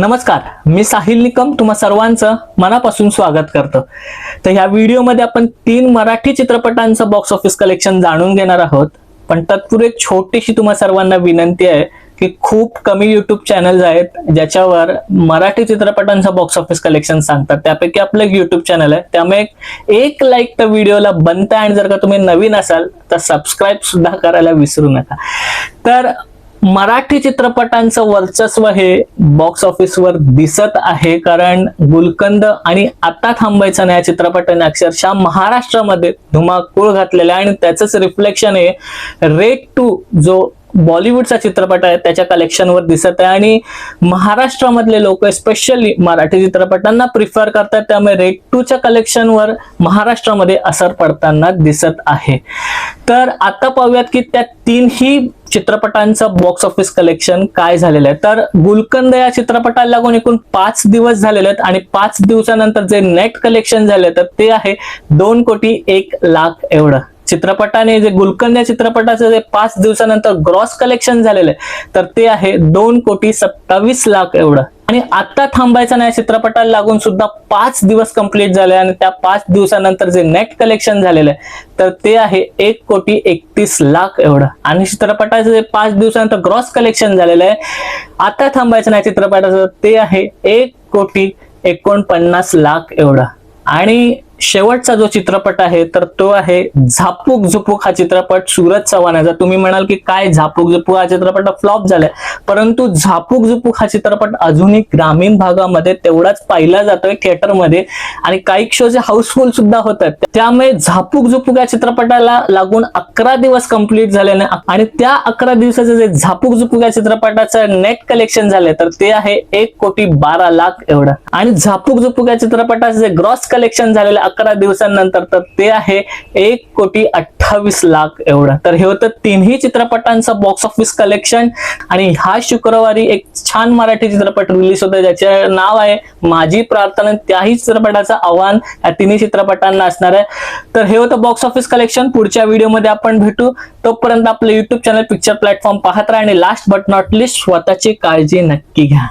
नमस्कार मी साहिल निकम तुम्हा सर्वांचं मनापासून स्वागत करतो. तर ह्या व्हिडिओमध्ये आपण तीन मराठी चित्रपटांचं बॉक्स ऑफिस कलेक्शन जाणून घेणार आहोत. पण तत्पूर्वी एक छोटीशी तुम्हा सर्वांना विनंती आहे की खूप कमी युट्यूब चॅनल्स आहेत ज्याच्यावर मराठी चित्रपटांचं बॉक्स ऑफिस कलेक्शन सांगतात. त्यापैकी आपलं एक युट्यूब चॅनल आहे. त्यामुळे एक लाईक तर व्हिडिओला बनता आणि जर का तुम्ही नवीन असाल तर सबस्क्राईब सुद्धा करायला विसरू नका. तर मराठी चित्रपटांचं वर्चस्व हे बॉक्स ऑफिसवर दिसत आहे. कारण गुलकंद आणि आता थांबायचं नाही या चित्रपटाने अक्षरशः महाराष्ट्रामध्ये धुमाकूळ घातलेला आहे. आणि त्याचंच रिफ्लेक्शन हे रेट टू जो बॉलिवूडचा चित्रपट आहे त्याच्या कलेक्शनवर दिसत आहे. आणि महाराष्ट्रामधले लोक स्पेशली मराठी चित्रपटांना प्रिफर करतात. त्यामुळे रेट टूच्या कलेक्शनवर महाराष्ट्रामध्ये असर पडताना दिसत आहे. तर आता पाहूयात की त्या तीनही चित्रपटांचं बॉक्स ऑफिस कलेक्शन काय झालेलं आहे? तर गुलकंद या चित्रपटाला लागून एकूण पाच दिवस झालेले आहेत आणि पाच दिवसानंतर जे नेट कलेक्शन झाले तर ते आहे दोन कोटी एक लाख एवढं. चित्रपटाने जे गुलकंद या चित्रपटाचं जे पाच दिवसानंतर ग्रॉस कलेक्शन झालेलं आहे तर ते आहे दोन कोटी सत्तावीस लाख एवढं. आणि आता थांबायचं नाही चित्रपटाला लागून सुद्धा पाच दिवस कंप्लीट झाले आणि त्या पाच दिवसानंतर जे नेट कलेक्शन झालेलं आहे तर ते आहे एक कोटी एकतीस लाख एवढं. आणि चित्रपटाचं जे पाच दिवसानंतर ग्रॉस कलेक्शन झालेलं आहे आता थांबायचं नाही चित्रपटाचं ते आहे एक कोटी एकोणपन्नास लाख एवढं. आणि शेवटचा जो चित्रपट आहे तर तो आहे झापूक झुपूक हा चित्रपट. सूरज चव्हाण याचा तुम्ही म्हणाल की काय झापूक झुपूक हा चित्रपट फ्लॉप झालाय. परंतु झापूक झुपूक हा चित्रपट अजूनही ग्रामीण भागामध्ये तेवढाच पाहिला जातोय थिएटरमध्ये. आणि काही शो जे हाऊसफुल सुद्धा होतात. त्यामुळे झापूक झुपूक या चित्रपटाला लागून अकरा दिवस कंप्लीट झाल्याने आणि त्या अकरा दिवसाचं जे झापूक झुपूक या चित्रपटाचं नेट कलेक्शन झालंय तर ते आहे एक कोटी बारा लाख एवढं. आणि झापूक झुपूक या चित्रपटाचं जे ग्रॉस कलेक्शन झालेलं अकरा दिवसांनंतर तर ते आहे एक कोटी अठ्ठावीस लाख एवढं. तर हे होतं तिन्ही चित्रपटांचं बॉक्स ऑफिस कलेक्शन आणि हा शुक्रवारी एक छान मराठी चित्रपट रिलीज होतोय ज्याचे नाव आहे माझी प्रार्थना. त्याही चित्रपटाचं आव्हान या तिन्ही चित्रपटांना असणार आहे. तर हे होतं बॉक्स ऑफिस कलेक्शन पुढच्या व्हिडिओमध्ये आपण भेटू. तोपर्यंत आपलं युट्यूब चॅनल पिक्चर प्लॅटफॉर्म पाहत राहा आणि लास्ट बट नॉट लिस्ट स्वतःची काळजी नक्की घ्या.